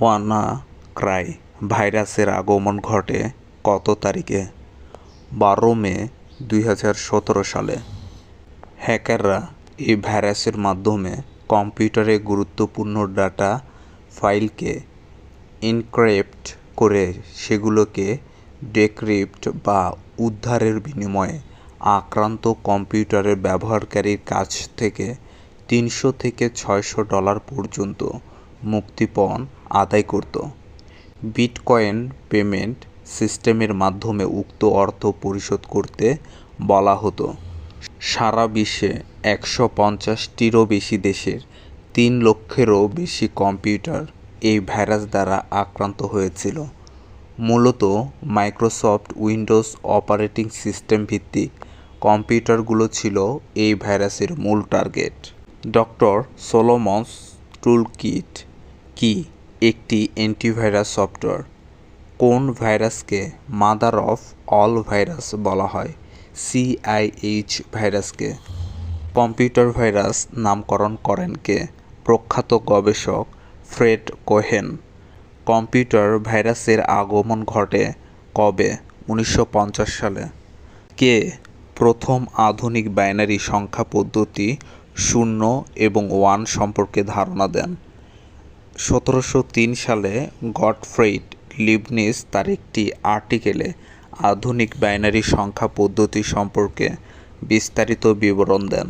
ওয়ানা Cry ভাইরাসের আগমন ঘটে কত তারিখে? বারো মে দুই হাজার সতেরো সালে। হ্যাকাররা এই ভাইরাসের মাধ্যমে কম্পিউটারে গুরুত্বপূর্ণ ডাটা ফাইলকে এনক্রিপ্ট করে সেগুলোকে ডেক্রিপ্ট বা উদ্ধারের বিনিময়ে আক্রান্ত কম্পিউটারের ব্যবহারকারীর কাছ থেকে তিনশো থেকে ছয়শো ডলার পর্যন্ত মুক্তিপণ আদায় করত। বিটকয়েন পেমেন্ট সিস্টেমের মাধ্যমে উক্ত অর্থ পরিশোধ করতে বলা হতো। সারা বিশ্বে একশো পঞ্চাশটিরও বেশি দেশের তিন লক্ষেরও বেশি কম্পিউটার এই ভাইরাস দ্বারা আক্রান্ত হয়েছিল। মূলত মাইক্রোসফট উইন্ডোজ অপারেটিং সিস্টেম ভিত্তিক কম্পিউটারগুলো ছিল এই ভাইরাসের মূল টার্গেট। ডক্টর সোলোমন্স টুলকিট কি একটি অ্যান্টিভাইরাস সফটওয়্যার কোন ভাইরাসকে মাদার অফ অল ভাইরাস বলা হয়? সিআইএইচ ভাইরাসকে। কম্পিউটার ভাইরাস নামকরণ করেন কে? প্রখ্যাত গবেষক ফ্রেড কোহেন। কম্পিউটার ভাইরাসের আগমন ঘটে কবে? উনিশশো পঞ্চাশ সালে। কে? প্রথম আধুনিক বাইনারি সংখ্যা পদ্ধতি শূন্য এবং ওয়ান সম্পর্কে ধারণা দেন। সতেরোশো তিন সালে গডফ্রেড লিবনিস তার একটি আর্টিকেলে আধুনিক বাইনারি সংখ্যা পদ্ধতি সম্পর্কে বিস্তারিত বিবরণ দেন।